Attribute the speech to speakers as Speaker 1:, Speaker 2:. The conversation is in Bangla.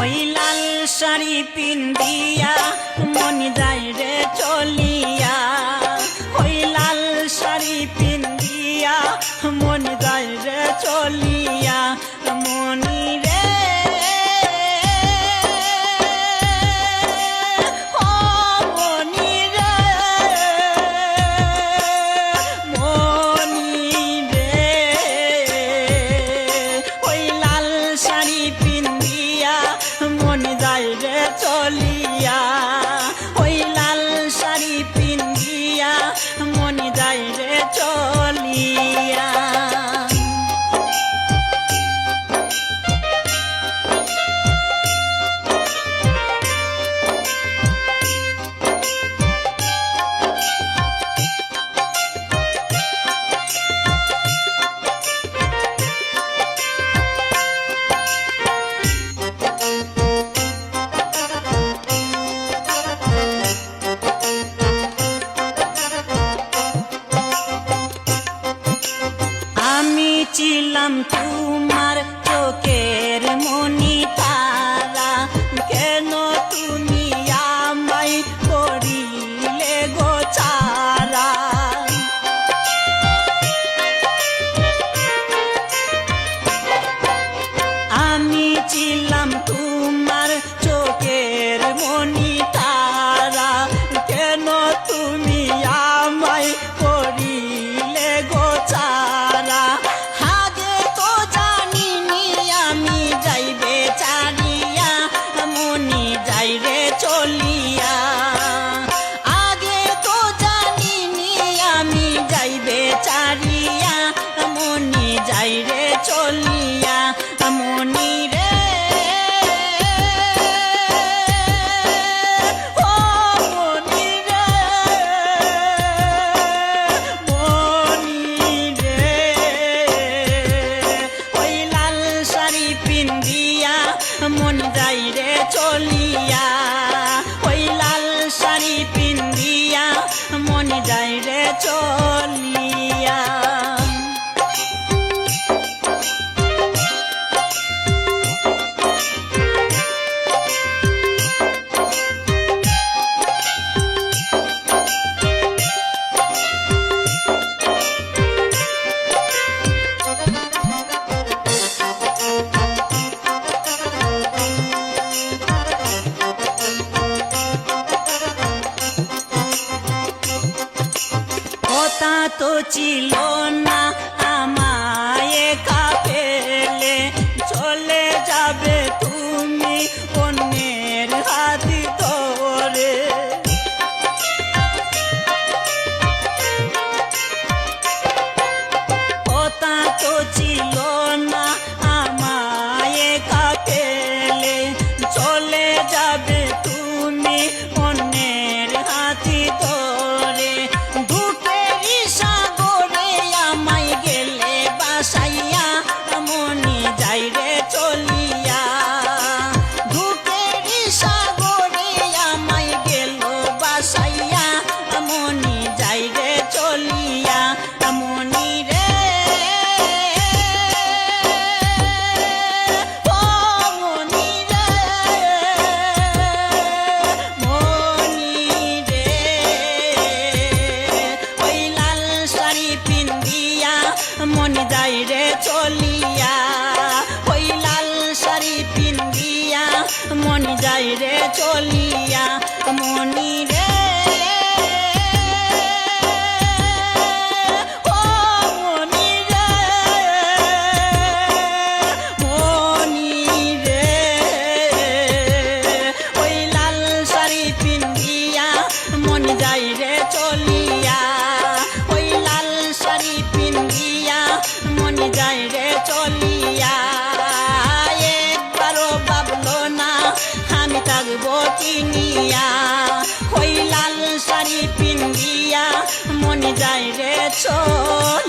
Speaker 1: ওই লাল শাড়ি পিন্দিয়া মন যায় রে চলিয়া। যায় তোমার চোখের মনি চলিয়া মনি রে। ও রে রে। ওই লাল শাড়ি পিন্দিয়া যাইরে চলিয়া। ওই লাল শাড়ি পিন্দিয়া মন যাইরে চলিয়া। ছিল না। পিন্দিয়া যাই রে চলিয়া। ওই লাল শাড়ি পিন্দিয়া মন যাই রে চলিয়া মনি মন যাই রে চলিয়া? একবারও ভাবলো না, আমি থাকব চিনিয়া। ওই লাল শাড়ি পিন্দিয়া মনে যায় রে চলিয়া